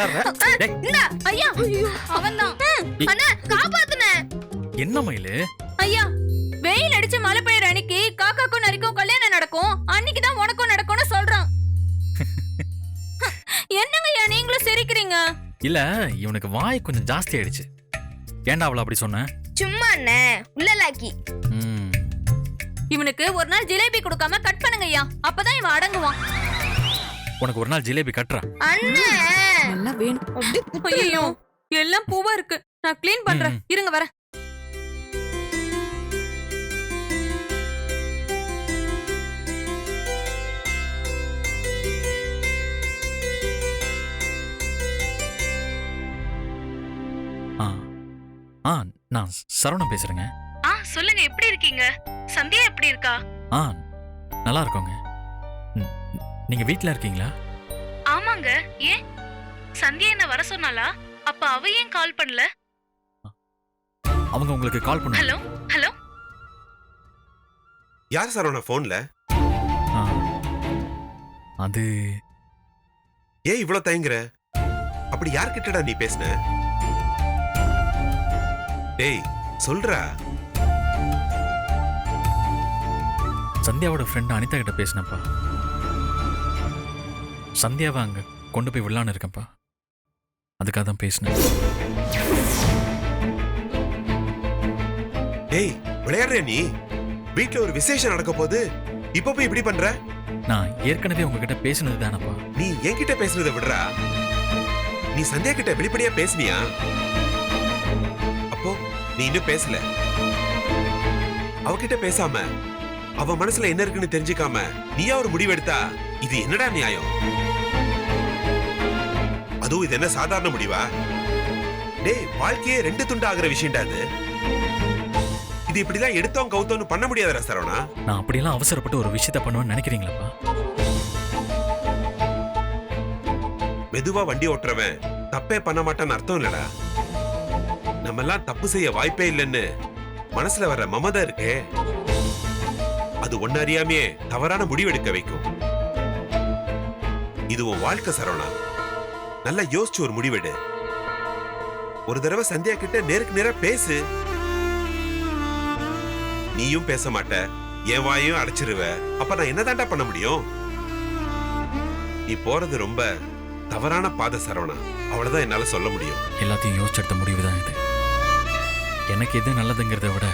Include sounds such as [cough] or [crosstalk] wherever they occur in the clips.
என்னடா பூவை தூக்கி போட்டு விளையாடுற டேய். இந்தா ஐயா. அவன்தான். அண்ணா காப்பாத்துனே என்ன மயிலு? ஐயா வெயில் அடிச்சு மழை பெய்யுற அன்னைக்கு காக்காக்கும் நரிக்கும் கல்யாணம் நடக்கும். அன்னைக்கு தான் உனக்கும் நடக்கும்னு சொல்றான். [laughs] என்னங்க ஐயா நீங்களும் சிரிக்கிறீங்க? இல்ல இவனுக்கு வாய் கொஞ்சம் ஜாஸ்தி ஆயிடுச்சு. ஏன்டா அவள அப்படி சொன்ன? சும்மா அண்ணே உள்ளலாக்கி. இவனுக்கு ஒரு நாள் ஜிலேபி கொடுக்காம கட் பண்ணுங்க ஐயா. அப்பதான் இவன் அடங்குவான். உனக்கு ஒரு நாள் ஜிலேபி கட்டுறா அண்ணே. நல்லா வேணும். ஐயோ எல்லாம் பூவா இருக்கு. நான் க்ளீன் பண்றேன். இருங்க வரேன். ஆ. ஆ நான் சரவணன் பேசுறேங்க. ஆ சொல்லுங்க எப்படி இருக்கீங்க? சந்தியா எப்படி இருக்கா? ஆ நல்லா இருக்கோங்க. நீங்க வீட்ல இருக்கீங்களா? ஆமாங்க. ஏன்? சந்தியா என்ன வர சொன்னாளா? அப்ப அவ ஏன் கால் பண்ணல? அவங்க உங்களுக்கு கால் பண்ண ஹலோ ஹலோ? யார் சார் உன போன்ல அது ஏன் இவ்ளோ தயங்குற? அப்படி யார்கிட்டடா நீ பேசுன? டேய் சொல்றா. சந்தியாவோட ஃப்ரெண்ட் அனிதா கிட்ட பேசினப்பா சந்தியாவை அங்க கொண்டு போய் விடலான்னு இருக்கேன்ப்பா. அதுக்காக தான் பேசினேன். டேய் விளையாடுற நீ? வீட்ல ஒரு விசேஷம் நடக்க போகுது. இப்ப போய் இப்படி பண்ற? நான் ஏற்கனவே உங்ககிட்ட பேசினது தானப்பா. நீ என்கிட்ட பேசுறத விடுறா. நீ சந்தியா கிட்ட வெளிப்படையா பேசுனியா? அப்போ நீ இன்னும் பேசல. அவகிட்ட பேசாம அவ மனசுல என்ன இருக்குன்னு தெரிஞ்சுக்காம நீயா ஒரு முடிவெடுத்தா இது என்னடா நியாயம்? அதுவும் இது என்ன சாதாரண முடிவா? டேய் வாழ்க்கையே ரெண்டு துண்டு ஆகுற விஷயம்டா இது. இது இப்படிலாம் எடுத்தோம் கவுத்தோன்னு பண்ண முடியாதுடா சரவணா. நான் அப்படியெல்லாம் அவசரப்பட்டு ஒரு விஷயத்த பண்ணுவேன்னு நினைக்கிறீங்களாப்பா? மெதுவா வண்டி ஓட்டுறவன் தப்பே பண்ண மாட்டான்னு அர்த்தம் இல்லடா. நம்ம எல்லாம் தப்பு செய்ய வாய்ப்பே இல்லைன்னு மனசுல வர்ற மமதை இருக்கே. அது ஒன்னு அறியாமையே தவறான முடிவெடுக்க வைக்கும். இது உன் வாழ்க்கை சரவணா. நல்லா யோசிச்சு ஒரு முடிவெடு. ஒரு தடவை சந்தியா கிட்ட நேருக்கு நேரா பேசு. நீயும் பேச மாட்ட என் வாயும் அடைச்சிருவ. அப்ப நான் என்னதான்டா பண்ண முடியும்? நீ போறது ரொம்ப தவறான பாதை சரவணா. அவ்வளவுதான் என்னால சொல்ல முடியும். எல்லாத்தையும் யோசிச்செடுத்த முடிவு தான் இது. எனக்கு எது நல்லதுங்கிறத விட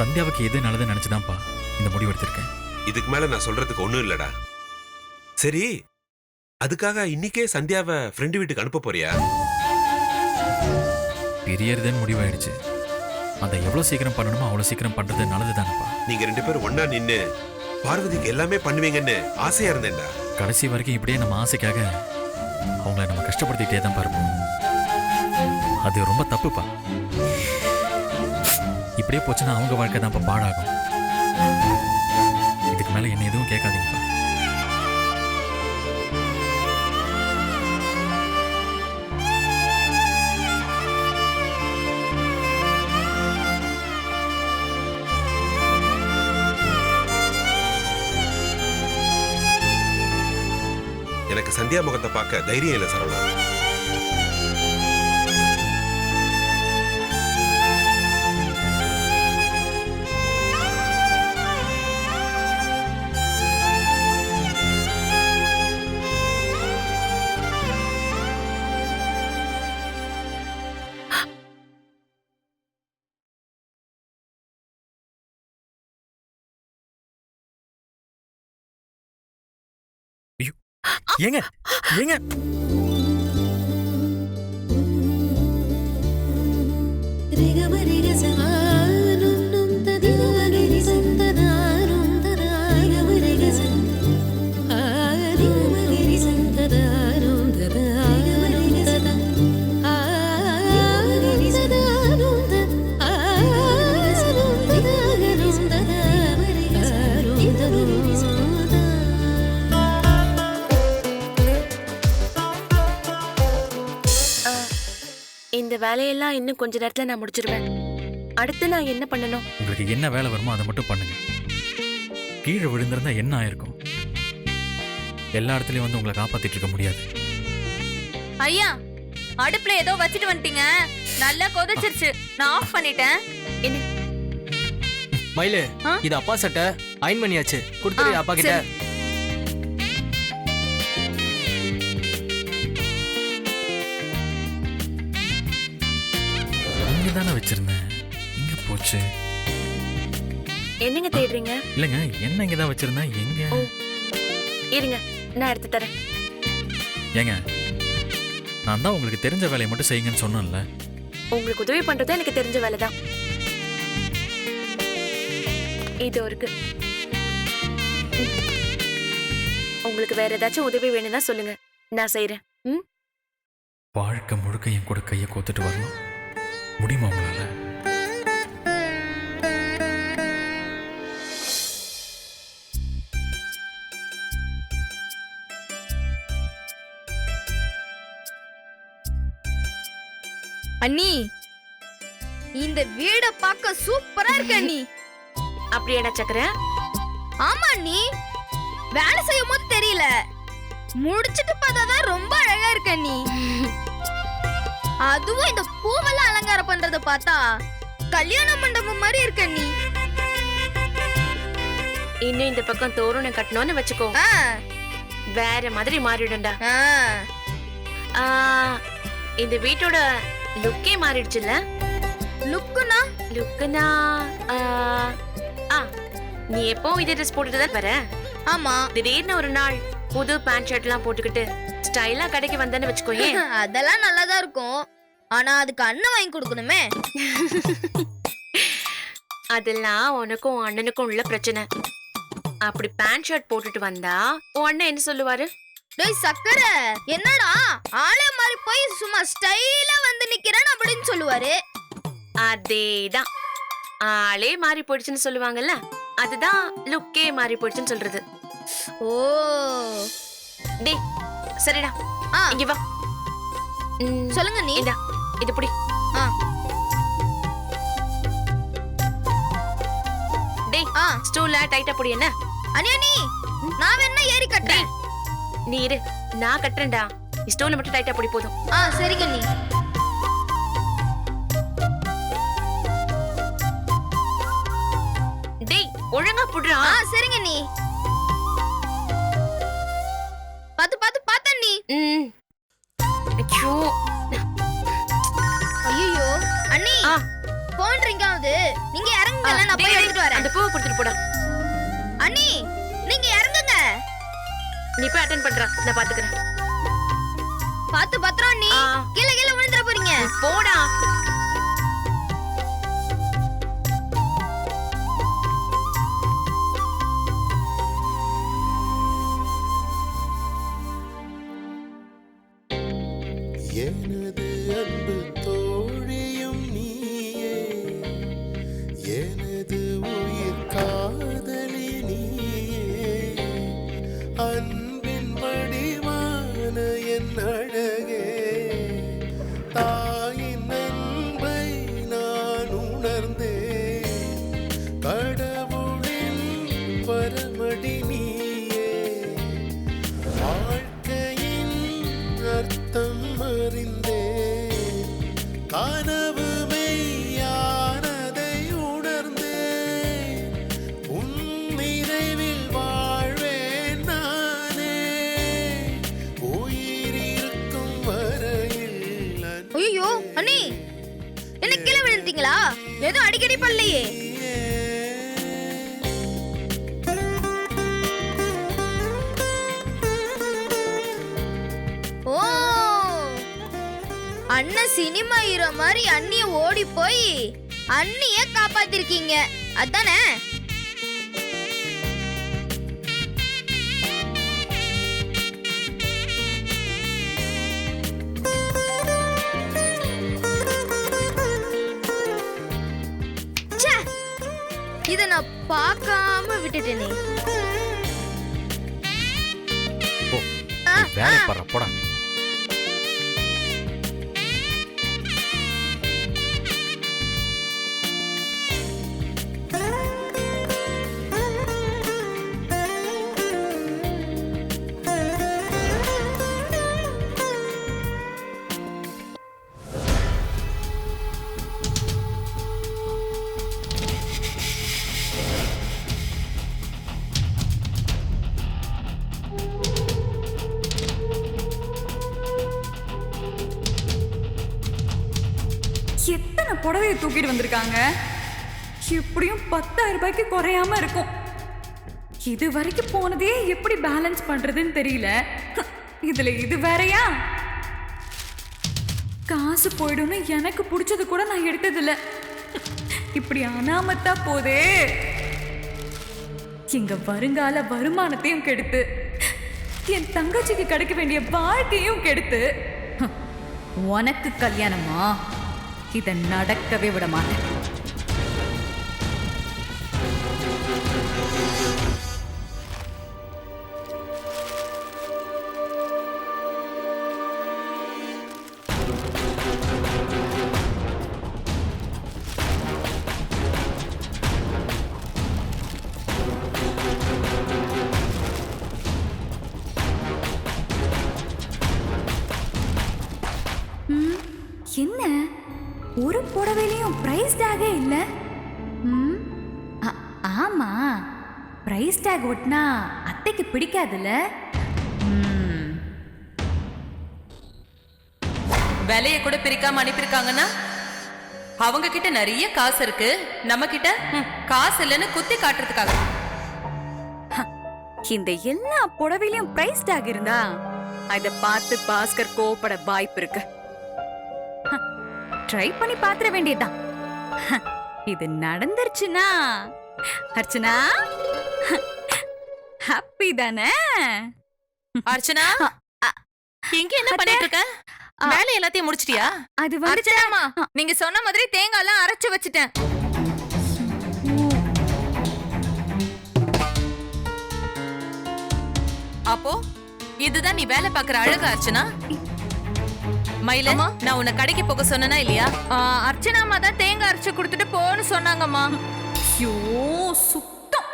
சந்தியாவுக்கு எது நல்லதுன்னு நினைச்சுதான்ப்பா இந்த முடிவு எடுத்திருக்கேன். இதுக்கு மேல நான் சொல்றதுக்கு ஒண்ணும் இல்லடா. சரி அதுக்காக இன்னைக்கே சந்தியாவை ஃப்ரெண்டு வீட்டுக்கு அனுப்ப போறியா? பிரியறதுன்னு முடிவாயிடுச்சு. அதை எவ்வளவு சீக்கிரம் பண்ணணுமோ அவ்வளவு சீக்கிரம் பண்றது நல்லது தானப்பா நீங்க ரெண்டு பேரும் ஒண்ணா நின்னு பார்வதிக்கு எல்லாமே பண்ணுவீங்கன்னு ஆசையா இருந்தேன்டா. கடைசி வரைக்கும் இப்படியே நம்ம ஆசைக்காக அவங்கள நம்ம கஷ்டப்படுத்திக்கிட்டே தான் பார்ப்போம். அது ரொம்ப தப்புப்பா. இப்படியே போச்சுன்னா அவங்க வாழ்க்கை தான் பாடாகும். இதுக்கு மேல என்ன எதுவும் கேட்காதீங்கப்பா. எனக்கு சந்தியா முகத்தை பார்க்க தைரியம் இல்லை சரவணா. ஏங்க ஏங்க. இந்த வேலையெல்லாம் இன்னும் கொஞ்ச நேரத்துல நான் முடிச்சிருவேன். அடுத்து நான் என்ன பண்ணணும்? உங்களுக்கு என்ன வேலை வருமோ அதை மட்டும் பண்ணுங்க. கீழே விழுந்திருந்தா என்ன ஆயிருக்கும்? எல்லா இடத்துலயும் வந்து உங்களை காப்பாத்திட்டு இருக்க முடியாது. ஐயா அடுப்புல ஏதோ வச்சுட்டு வந்துட்டீங்க. நல்லா கொதிச்சிருச்சு. நான் ஆஃப் பண்ணிட்டேன். மயிலு ஆ? இது அப்பா சட்டை. அயன் பண்ணியாச்சு. கொடுத்துரு அப்பா கிட்ட. போச்சு. என்னங்க தேடுறீங்க? இல்லைங்க என்ன இங்க தான் வச்சிருந்தேன் எங்க? ஓ. இருங்க நான் எடுத்து தரேன். ஏங்க நான் தான் உங்களுக்கு தெரிஞ்ச வேலையை மட்டும் செய்யுங்கன்னு சொன்னேன்ல. உங்களுக்கு உதவி பண்றது எனக்கு தெரிஞ்ச வேலைதான் இது இருக்கு. உங்களுக்கு வேற ஏதாச்சும் உதவி வேணும்னா சொல்லுங்க. நான் செய்றேன். ம்? வாழ்க்கை முழுக்க என் கூட கையை கோத்துட்டு வரணும். முடியுமா உங்களால? அண்ணி இந்த வீட பார்க்க சூப்பரா இருக்கு அண்ணி. அப்படியாடா சக்கர? ஆமா அண்ணி. வேலை செய்யும் போது தெரியல. முடிச்சிட்டு பார்த்தாதான் ரொம்ப அழகா இருக்கு அண்ணி. அதுவும் இந்த பூவெல்லாம் அலங்காரம் பண்றத பார்த்தா கல்யாண மண்டபம் மாதிரி இருக்கு அண்ணி. இன்னும் இந்த பக்கம் தோரணம் கட்டணும்னு வச்சுக்கோ. வேற மாதிரி மாறிடும்டா. இந்த வீட்டோட லுக்கே மாறிடுச்சுல்ல? லுக்குனா? லுக்குனா ஆ, நீ எப்போ இதே ட்ரெஸ் போட்டுட்டு தான் வர. ஆமா. திடீர்னு ஒரு நாள் புது பேண்ட் ஷர்ட் எல்லாம் போட்டுக்கிட்டு ஸ்டைலா கடைக்கு வந்தேன்னு வச்சுக்கோயே. [laughs] அதெல்லாம் நல்லாதான் இருக்கும். ஆனா அதுக்கு அண்ணன் வாங்கி கொடுக்கணுமே. [laughs] அதெல்லாம் உனக்கும் உன் அண்ணனுக்கும் உள்ள பிரச்சனை. அப்படி பேண்ட் ஷர்ட் போட்டுட்டு வந்தா உன் அண்ணன் என்ன சொல்லுவாரு? டேய் சக்கரை என்னடா? ஆளே மாறி போய் சும்மா ஸ்டைலா வந்து நிக்கிறேன் அப்படின்னு சொல்லுவாரு. அதேதான். ஆளே மாறி போயிடுச்சுன்னு சொல்லுவாங்கல்ல அதுதான் லுக்கே மாறி போயிடுச்சுன்னு சொல்றது. ஓ. டேய் சரிடா. ஆ. இங்க வா. சொல்லுங்க நீ. இந்தா இது புடி. ஆ. டேய் ஆ. ஸ்டூல்ல டைட்டா புடி என்ன? அண்ணி அண்ணி நான் வேணா ஏறி கட்டுறேன். நீ இரு நான் கட்டுறேன்டா. ஸ்டூல்ல மட்டும் டைட்டா புடி போதும். ஆ சரிங்க நீ டேய் ஒழுங்கா புடுறா. ஆ சரிங்க நீ ஐயோ அண்ணி என்ன கீழே விழுந்தீங்களா எதுவும் அடிக்கடி பண்ணலையே. ஓ அண்ணன் சினிமா ஹீரோ மாதிரி அண்ணிய ஓடி போய் அண்ணிய காப்பாத்திருக்கீங்க. அதானே? பார்க்காம விட்டுட்டேனே. வேலை போடா. பத்தாயிரம் ரூபாய்க்கு குறையாம இருக்கும். இது வரைக்கும் போனதே எப்படி பேலன்ஸ் பண்றதுன்னு தெரியல. இதுல இது வேறயா? காசு போயிடும்னு எனக்கு பிடிச்சது கூட நான் எடுத்ததில்ல. இப்படி அனாமத்தா போதே. எங்க வருங்கால வருமானத்தையும் கெடுத்து என் தங்கச்சிக்கு கிடைக்க வேண்டிய வாழ்க்கையும் கெடுத்து. உனக்கு கல்யாணமா? இதை நடக்கவே விட மாட்டேன். பிரைஸ் டேகே இல்ல? ம், ஆமா. பிரைஸ் டேக் ஒட்டினா அத்தைக்கு பிடிக்காதுல்ல ம், விலைய கூட பிரிக்காம அனுப்பியிருக்காங்கன்னா? அவங்க கிட்ட நிறைய காசு இருக்கு. நம்ம கிட்ட காசு இல்லைன்னு குத்தி காட்டுறதுக்காக. இந்த எல்லா புடவையிலையும் பிரைஸ் டேக் இருந்தா அத பார்த்து பாஸ்கர் கோவப்பட வாய்ப்பு இருக்கு. ட்ரை பண்ணி பாத்திர வேண்டியதுதான். இது நடந்துருச்சுன்னா அர்ச்சனா? ஹாப்பி தானே? அர்ச்சனா? இங்க என்ன பண்ணிட்டு இருக்க? வேலை எல்லாத்தையும் முடிச்சிட்டியா? அது வந்து நீங்க சொன்ன மாதிரி தேங்காய் எல்லாம் அரைச்சு வச்சுட்டேன். அப்போ இதுதான் நீ வேலை பாக்குற அழகு அர்ச்சனா? மயில நான் உன்னை கடைக்கு போக சொன்னனா இல்லையா? ஆ, அர்ச்சனா அம்மா தான் தேங்காய் அரைச்சு கொடுத்துட்டு போன்னு சொன்னாங்கம்மா. ஐயோ சுத்தம்.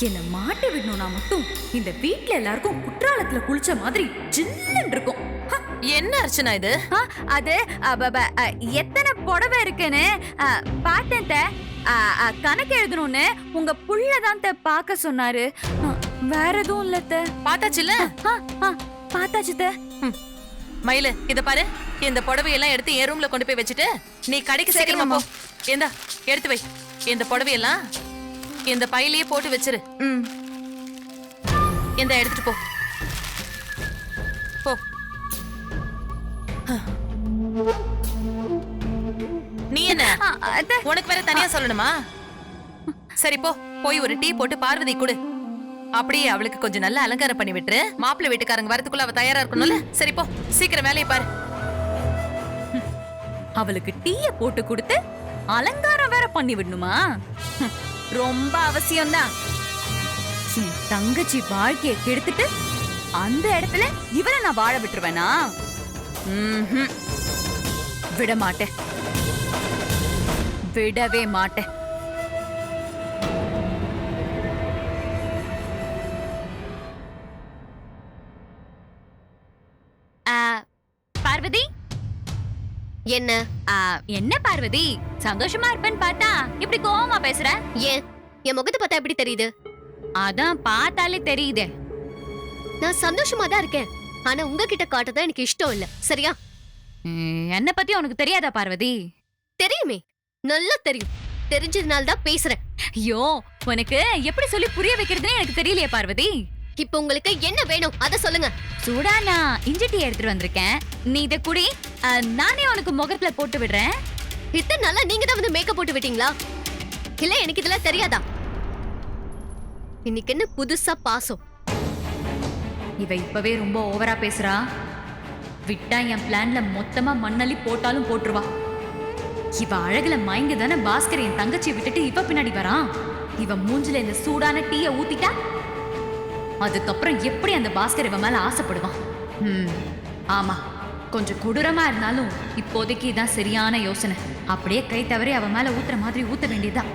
என்ன மாட்டி விடணும்னா மட்டும் இந்த வீட்ல எல்லாருக்கும் குற்றாலத்துல குளிச்ச மாதிரி ஜில்லுன்னு இருக்கும். ஹ, என்ன அர்ச்சனா இது? அது எத்தனை புடவை இருக்குன்னு பார்த்தேன் கணக்கு எழுதணும்னு உங்க புள்ள தான் பார்க்க சொன்னாரு. வேற எதுவும் இல்ல ஆ, பார்த்தாச்சு. மயில இத பாரு. இந்த புடவையெல்லாம் எடுத்து என் ரூம்ல கொண்டு போய் வச்சுட்டு நீ கடைக்கு சீக்கிரமா போ. ஏந்தா எடுத்து வை. இந்த புடவையெல்லாம் இந்த பையிலேயே போட்டு வச்சிரு. இந்த எடுத்துட்டு போ. போ. நீ என்ன. உனக்கு வேற தனியா சொல்லணுமா? சரி போ. போய் ஒரு டீ போட்டு பார்வதி கொடு. அப்படியே அவளுக்கு கொஞ்சம் நல்ல அலங்காரம் பண்ணி விட்டுரு. மாப்பிள்ளை வீட்டுக்காரங்க வரதுக்குள்ள அவ தயாரா இருக்கணும்ல? சரி போ. சீக்கிரம் வேலையை பாரு. அவளுக்கு டீய போட்டு கொடுத்து அலங்காரம் வேற பண்ணி விடணுமா? ஹம், ரொம்ப அவசியம்தான். என் தங்கச்சி வாழ்க்கைய கெடுத்துட்டு அந்த இடத்துல இவரை நான் வாழ விட்டுருவேனா? ம்ஹும். விட மாட்டேன் விடவே மாட்டேன். பார்வதி? என்ன? என்ன பார்வதி? சந்தோஷமா இருப்பேன்னு பார்த்தா இப்படி கோவமா பேசுற? ஏன்? என் முகத்தை பார்த்தா எப்படி தெரியுது? அதான் பார்த்தாலே தெரியுதே. நான் சந்தோஷமா தான் இருக்கேன். ஆனா உங்ககிட்ட காட்டதான் எனக்கு இஷ்டம் இல்ல. சரியா? என்னை பத்தி உனக்கு தெரியாதா பார்வதி? தெரியுமே. நல்லா தெரியும். தெரிஞ்சதுனால தான் பேசுறேன். ஐயோ உனக்கு எப்படி சொல்லி புரிய வைக்கிறதுன்னு எனக்கு தெரியலையே பார்வதி. இப்போ உங்களுக்கு என்ன வேணும்? அத சொல்லுங்க. சூடா நான் இஞ்சி டீ எடுத்துட்டு வந்திருக்கேன். நீ இத குடி. நானே உனக்கு முகத்துல போட்டு விடுறேன். இத்தனை நாளா நீங்க தான் வந்து மேக்கப் போட்டு விட்டீங்களா? இல்ல எனக்கு இதெல்லாம் தெரியாதா? இன்னைக்கு என்ன புதுசா பாசம். இவ இப்பவே ரொம்ப ஓவரா பேசுறா. விட்டா என் பிளான்ல மொத்தமா மண்ணள்ளி போட்டாலும் போட்டுருவா. இவ அழகுல மயங்கி தானே பாஸ்கர் என் தங்கச்சியை விட்டுட்டு இவ பின்னாடி வரான். இவ மூஞ்சில இந்த சூடான டீய ஊத்திட்டா அதுக்கப்புறம் எப்படி அந்த பாஸ்கர் இவ மேல ஆசைப்படுவான்? ம், ஆமா. கொஞ்சம் கொடூரமா இருந்தாலும் இப்போதைக்கு இதான் சரியான யோசனை. அப்படியே கை தவறி அவ மேல ஊத்துற மாதிரி ஊத்த வேண்டியதுதான்.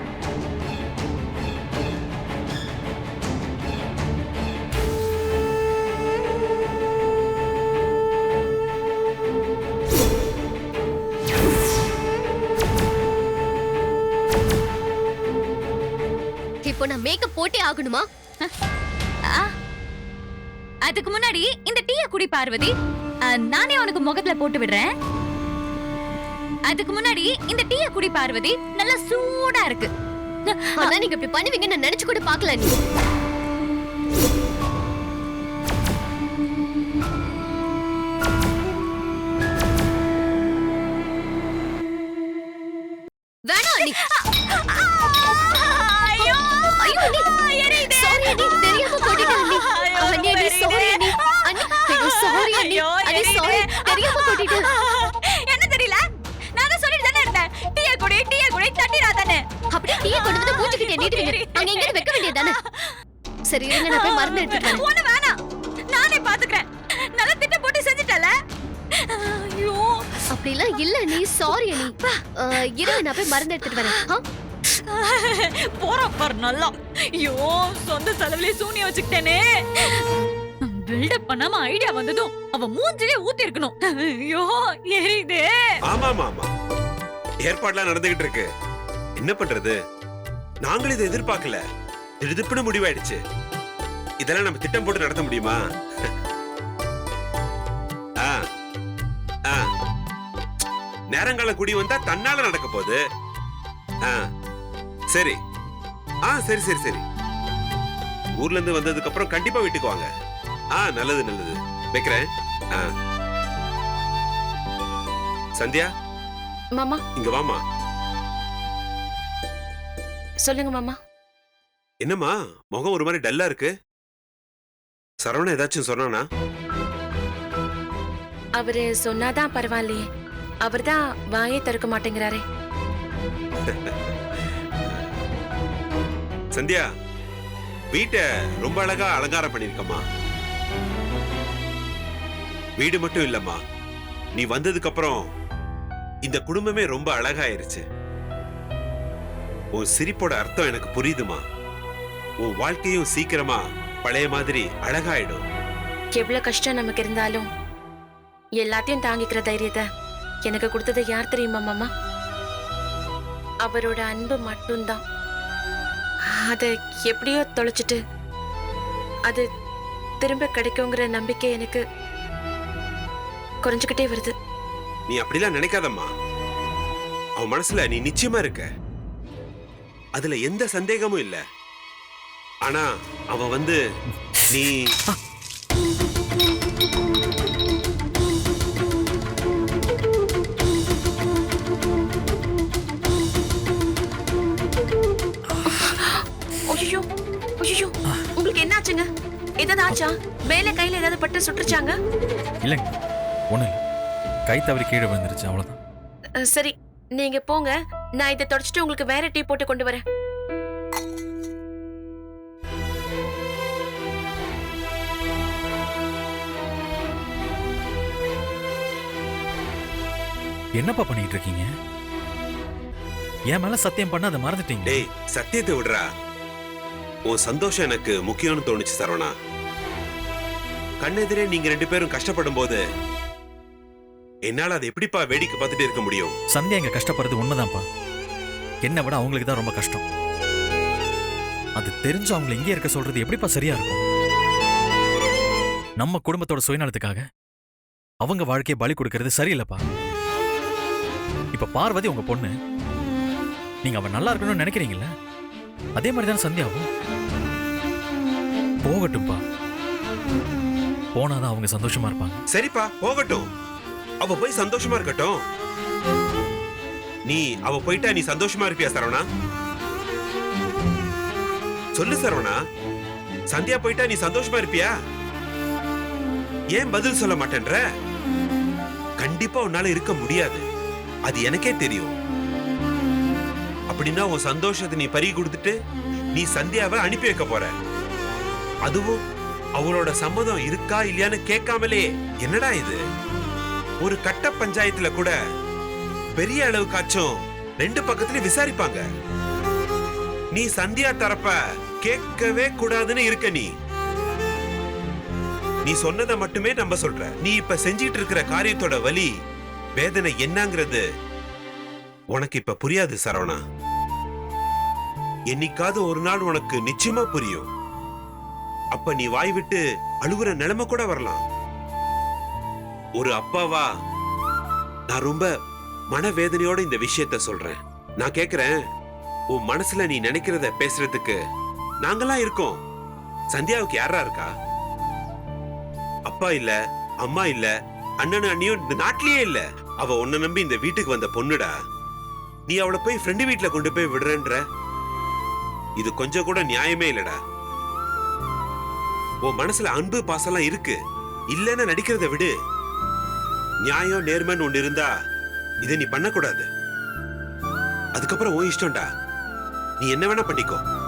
இப்போ நான் மேக்கப் போட்டே ஆகணுமா? அதுக்கு முன்னாடி இந்த டீய குடி பார்வதி. நானே உனக்கு முகத்துல போட்டு விடுறேன். அதுக்கு முன்னாடி இந்த டீய குடி பார்வதி. நல்லா சூடா இருக்கு. ஆனா நீங்க இப்படி பண்ணுவீங்க நான் நினைச்சு கூட பாக்கல நீ. சரி இருங்க நான் போய் மருந்து எடுத்துட்டு வரேன். ஒண்ணு வேணாம். நானே பாத்துக்கிறேன். நல்லா திட்டம் போட்டு செஞ்சுட்டல. ஐயோ. அப்படிலாம் இல்ல நீ சாரி அஹ், இருங்க நான் போய் மருந்து எடுத்துட்டு வரேன். ஆ? போறா பாரு நல்லா. ஐயோ சொந்த செலவுலயே சூனிய வச்சுக்கிட்டேனே. பில்டப் பண்ணாம ஐடியா வந்ததும் அவ மூஞ்சிலே ஊத்தி இருக்கணும் ஐயோ எரியுதே. ஆமா ஆமா ஆமா ஏற்பாடுலாம் நடந்துகிட்டு இருக்கு. என்ன பண்றது? நாங்களும் இதை எதிர்பார்க்கல. திடுதிப்புன்னு முடிவாயிடுச்சு. இதெல்லாம் நம்ம திட்டம் போட்டு நடத்த முடியுமா. நேரங்காலம் குடி வந்தா தன்னால நடக்க போகுது. சரி. ஆ சரி சரி சரி. ஊர்ல இருந்து வந்ததுக்கு அப்புறம் கண்டிப்பா வீட்டுக்கு வாங்க. ஆ நல்லது நல்லது. வைக்கிறேன். சந்தியா? மாமா. இங்க வாமா சொல்லுங்க மாமா. என்னம்மா? முகம் ஒரு மாதிரி டல்லா இருக்கு. சரவணன் ஏதாச்சும் சொன்னானா? அவரு சொன்னாதான் பரவாயில்லையே. அவர்தான் வாயே திறக்க மாட்டேங்கிறாரே. [laughs] சந்தியா வீட்டை ரொம்ப அழகா அலங்காரம் பண்ணிருக்கம்மா வீடு மட்டும் இல்லம்மா. நீ வந்ததுக்கு அப்புறம் இந்த குடும்பமே ரொம்ப அழகாயிருச்சு. உன் சிரிப்போட அர்த்தம் எனக்கு புரியுதுமா உன் வாழ்க்கையும் சீக்கிரமா பழைய மாதிரி அழகாயிடும். எவ்வளவு கஷ்டம் நமக்கு இருந்தாலும் எல்லாத்தையும் தாங்கிக்கிற தைரியத்தை எனக்கு கொடுத்தது யார் தெரியுமா மாமா? அவரோட அன்பு மட்டும்தான். அதை எப்படியோ தொலைச்சிட்டு அது திரும்ப கிடைக்குங்கிற நம்பிக்கை எனக்கு குறைஞ்சுக்கிட்டே வருது. நீ அப்படிலாம் நினைக்காதம்மா. அவன் மனசுல நீ நிச்சயமா இருக்க. அதுல எந்த சந்தேகமும் இல்ல. ஆனா அவன் வந்து நீ ஐயோ ஐயோ உங்களுக்கு என்ன ஆச்சுங்க ஏதாவது ஆச்சா? வேலை கையில ஏதாவது பட்டு சுட்டுச்சாங்க இல்லைங்க இல்லை. கை தவறி கீழே விழுந்துருச்சு அவ்வளோதான் அஹ், சரி நீங்க போங்க. நான் இதை தொடச்சிட்டு உங்களுக்கு வேற டீ போட்டு கொண்டு வரேன். என்னப்பா பண்ணிட்டு இருக்கீங்க என் மேல சத்தியம் பண்ண அதை மறந்துட்டீங்க. டேய் சத்தியத்தை விடுறா. உன் சந்தோஷம் எனக்கு முக்கியம்னு தோணுச்சு சரவணா. கண்ணெதிரே நீங்க ரெண்டு பேரும் கஷ்டப்படும் போது என்னால அதை எப்படிப்பா வேடிக்கை பார்த்துட்டு இருக்க முடியும்? சந்தியா இங்க கஷ்டப்படுறது உண்மைதான்ப்பா. என்னை விட அவங்களுக்கு தான் ரொம்ப கஷ்டம். அது தெரிஞ்சு அவங்களை இங்கே இருக்க சொல்றது எப்படிப்பா சரியா இருக்கும்? நம்ம குடும்பத்தோட சுயநலத்துக்காக அவங்க வாழ்க்கையை பலி கொடுக்கறது சரியில்லைப்பா. இப்ப பார்வதி உங்க பொண்ணு. நீங்க அவன் நல்லா இருக்கணும்னு நினைக்கிறீங்களா அதே மாதிரி தானே சந்தியாவும்? போகட்டும்பா. போனாதான் அவங்க சந்தோஷமா இருப்பாங்க. சரிப்பா போகட்டும். அவ போய் சந்தோஷமா இருக்கட்டும். நீ அவ போயிட்டா நீ சந்தோஷமா இருப்பியா சரவணா? சொல்லு சரவணா. சந்தியா போயிட்டா நீ சந்தோஷமா இருப்பியா? ஏன் பதில் சொல்ல மாட்டேன்ற? கண்டிப்பா உன்னால இருக்க முடியாது. அது எனக்கே தெரியும். அப்படின்னா உன் சந்தோஷத்தை நீ பறி கொடுத்துட்டு நீ சந்தியாவை அனுப்பி வைக்க போற. அதுவும் அவளோட சம்மதம் இருக்கா இல்லையான்னு கேட்காமலே. என்னடா இது? ஒரு கட்ட பஞ்சாயத்துல கூட பெரிய அளவுக்காச்சும் ரெண்டு பக்கத்துலயும் விசாரிப்பாங்க. நீ சந்தியா தரப்ப கேட்கவே கூடாதுன்னு இருக்க நீ. நீ சொன்னதை மட்டுமே நம்ப சொல்ற. நீ இப்ப செஞ்சிட்டு இருக்கிற காரியத்தோட வலி வேதனை என்னங்கிறது உனக்கு இப்ப புரியாது சரவணா. என்னைக்காவது ஒரு நாள் உனக்கு நிச்சயமா புரியும். அப்ப நீ வாய் விட்டு அழுகுற நிலைமை கூட வரலாம். ஒரு அப்பாவா நான் ரொம்ப மனவேதனையோட இந்த விஷயத்த சொல்றேன். நான் கேக்குறேன் உன் மனசுல நீ நினைக்கிறத பேசுறதுக்கு நாங்கெல்லாம் இருக்கோம். சந்தியாவுக்கு யாரா இருக்கா? அப்பா இல்ல அம்மா இல்ல அண்ணனும் அண்ணியும் இந்த நாட்டிலேயே இல்ல. அவ உன்னை நம்பி இந்த வீட்டுக்கு வந்த பொண்ணுடா. நீ அவளை போய் ஃப்ரெண்டு வீட்டுல கொண்டு போய் விடுறேன்ற. இது கொஞ்சம் கூட நியாயமே இல்லடா. உன் மனசுல அன்பு பாசம்லாம் இருக்கு. இல்லைன்னு நடிக்கிறத விடு. நியாயம் நேர்மன் ஒண்ணு இருந்தா இதை நீ பண்ணக்கூடாது. அதுக்கப்புறம் உன் இஷ்டம்டா. நீ என்ன வேணா பண்ணிக்கோ.